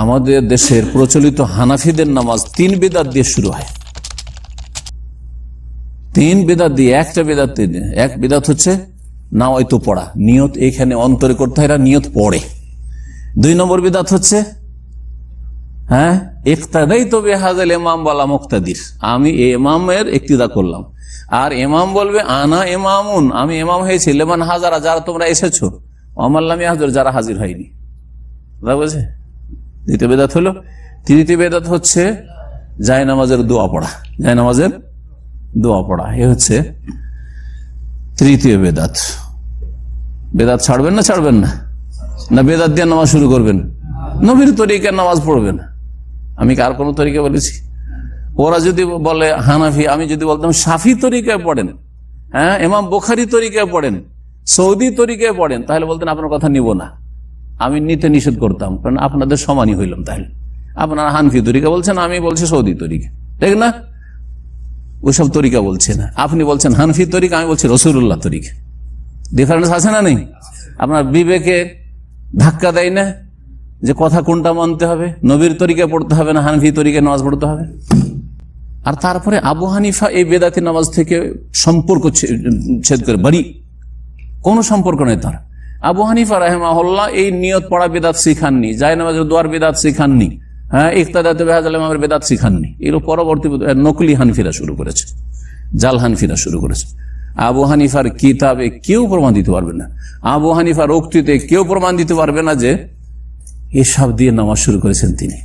আমাদের দেশের প্রচলিত হানাফিদের নামাজ তিন বেদাত দিয়ে শুরু হয়। তিন বেদাত দিয়ে একটা বেদাত এক বেদাত হচ্ছে না হয়তো পড়া, নিয়ত এখানে অন্তরে করতে হয় নিয়ত পড়ে। দুই নম্বর বেদাত হচ্ছে হ্যাঁ একতাদাই তো বেহাজাল এমাম বলা মুক্তাদির। আমি এমামের একতিদা করলাম। আর এমাম বলবে, আনা এমামুন আমি এমাম হয়েছি লেমান হাজারা, যারা তোমরা এসেছ অমাল্লামি হাজার, যারা হাজির হয়নি। বুঝে দ্বিতীয় বেদাত হলো? তৃতীয় বেদাত হচ্ছে জায় নামাজের দোয়া পড়া। জায় নামাজের দোয়া পড়া। এ হচ্ছে তৃতীয় বেদাত। বেদাত ছাড়বেন না ছাড়বেন না? না বেদাত দিয়ে নামাজ শুরু করবেন? নবীর তরিকার নামাজ পড়বেন। আমি কার কোনো তরিকা বলেছি? ওরা যদি বলে হানাফি, আমি যদি বলতাম সাফি তরিকায় পড়েন হ্যাঁ এমাম বোখারি তরিকায় পড়েন, সৌদি তরিকায় পড়েন, তাহলে বলতেন আপনার কথা নিব না। আমি নিতে নিষেধ করতাম, কারণ আপনাদের সমানই হইলাম তাহলে। আপনারা হানফি তরিকা বলছেন, আমি বলছি সৌদি তরিকা। ঠিক না? ওইসব তরিকা বলছে না। আপনি বলছেন হানফি তরিকা, আমি বলছি রসুল্লাহ তরিকা। ডিফারেন্স আছে না নেই? আপনার বিবেকে ধাক্কা দেয় না যে কথা কোনটা মানতে হবে? নবীর তরিকা পড়তে হবে না, হানফি তরিকা নামাজ পড়তে হবে? আর তারপরে আবু হানিফা এই বেদাতি নামাজ থেকে সম্পর্ক ছেদ করে, বাড়ি। কোনো সম্পর্ক নেই তার। আবু হানিফা রাহেমাহল্লা এই নিয়ত পড়া বেদাত শিখাননি জায় নামাজের দোয়ার বেদাত শিখাননি হ্যাঁ ইকতাদাতে বেহাজাল ইমামের বেদাত শিখাননি। এগুলো পরবর্তী নকলি হানফিরা শুরু করেছে, জাল হানফিরা শুরু করেছে। আবু হানিফার কিতাবে কেউ প্রমাণ দিতে পারবে না। আবু হানিফার উক্তিতে কেউ প্রমাণ দিতে পারবে না যে এসব দিয়ে নামাজ শুরু করেছেন তিনি।